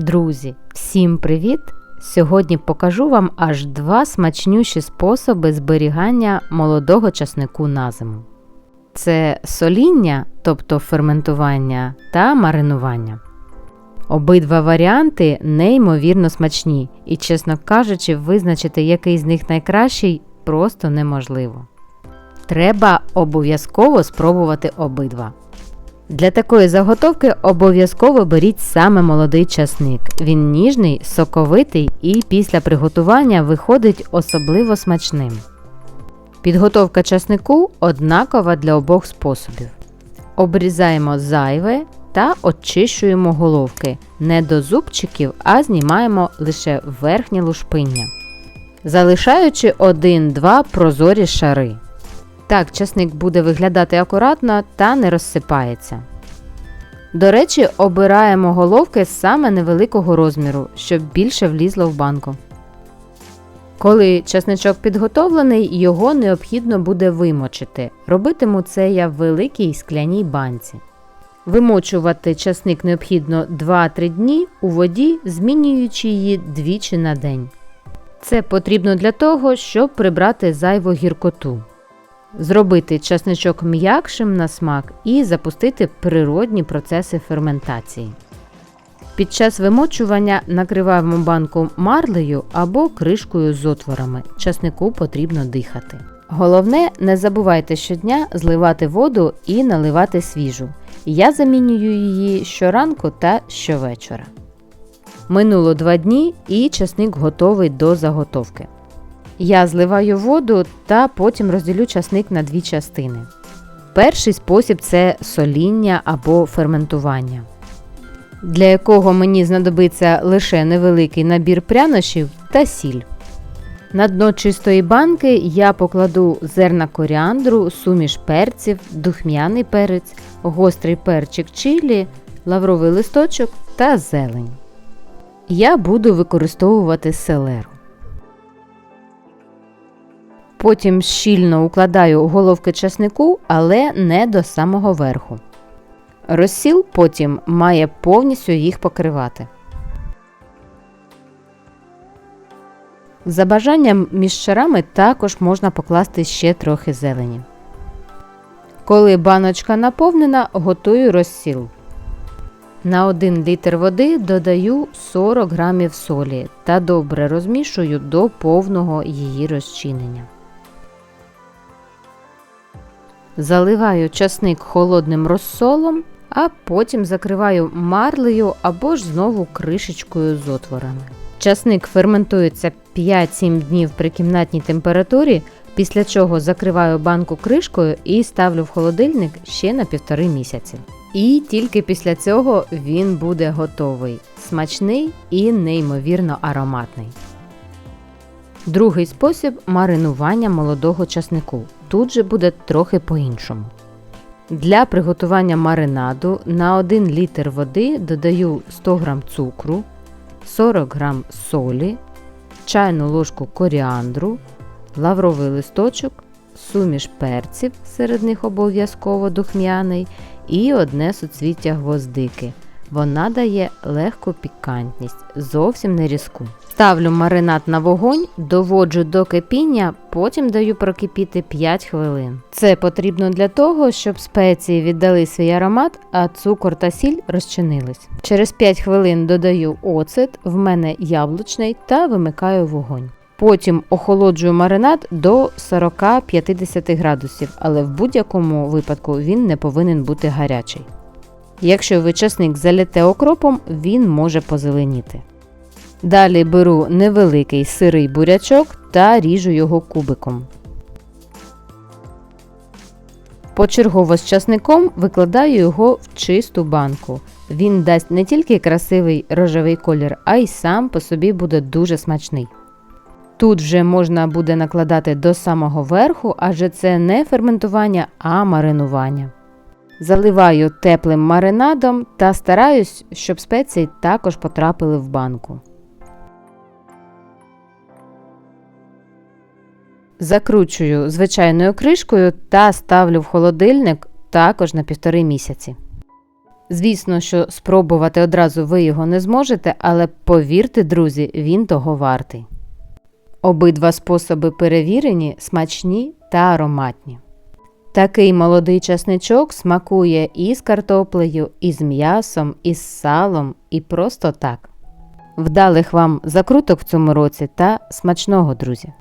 Друзі, всім привіт! Сьогодні покажу вам аж два смачнющі способи зберігання молодого часнику на зиму. Це соління, тобто ферментування, та маринування. Обидва варіанти неймовірно смачні, і, чесно кажучи, визначити, який з них найкращий, просто неможливо. Треба обов'язково спробувати обидва. Для такої заготовки обов'язково беріть саме молодий часник. Він ніжний, соковитий і після приготування виходить особливо смачним. Підготовка часнику однакова для обох способів. Обрізаємо зайве та очищуємо головки не до зубчиків, а знімаємо лише верхнє лушпиння, залишаючи 1-2 прозорі шари. Так часник буде виглядати акуратно та не розсипається. До речі, обираємо головки саме невеликого розміру, щоб більше влізло в банку. Коли часничок підготовлений, його необхідно буде вимочити. Робитиму це я в великій скляній банці. Вимочувати часник необхідно 2-3 дні у воді, змінюючи її двічі на день. Це потрібно для того, щоб прибрати зайву гіркоту зробити часничок м'якшим на смак і запустити природні процеси ферментації. Під час вимочування накриваємо банку марлею або кришкою з отворами. Часнику потрібно дихати. Головне, не забувайте щодня зливати воду і наливати свіжу. Я замінюю її щоранку та щовечора. Минуло два дні і часник готовий до заготовки. Я зливаю воду та потім розділю часник на дві частини. Перший спосіб це соління або ферментування, для якого мені знадобиться лише невеликий набір прянощів та сіль. На дно чистої банки я покладу зерна коріандру, суміш перців, духмяний перець, гострий перчик чилі, лавровий листочок та зелень. Я буду використовувати селеру. Потім щільно укладаю головки часнику, але не до самого верху. Розсіл потім має повністю їх покривати. За бажанням між шарами також можна покласти ще трохи зелені. Коли баночка наповнена, готую розсіл. На 1 літр води додаю 40 грамів солі та добре розмішую до повного її розчинення. Заливаю часник холодним розсолом, а потім закриваю марлею або ж знову кришечкою з отворами. Часник ферментується 5-7 днів при кімнатній температурі, після чого закриваю банку кришкою і ставлю в холодильник ще на півтори місяці. І тільки після цього він буде готовий, смачний і неймовірно ароматний. Другий спосіб маринування молодого часнику. Тут же буде трохи по-іншому. Для приготування маринаду на 1 літр води додаю 100 г цукру, 40 г солі, чайну ложку коріандру, лавровий листочок, суміш перців, серед них обов'язково духмяний, і одне суцвіття гвоздики. Вона дає легку пікантність, зовсім не різку. Ставлю маринад на вогонь, доводжу до кипіння, потім даю прокипіти 5 хвилин. Це потрібно для того, щоб спеції віддали свій аромат, а цукор та сіль розчинились. Через 5 хвилин додаю оцет, в мене яблучний та вимикаю вогонь. Потім охолоджую маринад до 40-50 градусів, але в будь-якому випадку він не повинен бути гарячий. Якщо ви часник заліте окропом, він може позеленіти. Далі беру невеликий сирий бурячок та ріжу його кубиком. Почергово з часником викладаю його в чисту банку. Він дасть не тільки красивий рожевий колір, а й сам по собі буде дуже смачний. Тут вже можна буде накладати до самого верху, адже це не ферментування, а маринування. Заливаю теплим маринадом та стараюсь, щоб спеції також потрапили в банку. Закручую звичайною кришкою та ставлю в холодильник також на півтори місяці. Звісно, що спробувати одразу ви його не зможете, але повірте, друзі, він того вартий. Обидва способи перевірені, смачні та ароматні. Такий молодий часничок смакує і з картоплею, і з м'ясом, і з салом, і просто так. Вдалих вам закруток в цьому році та смачного, друзі!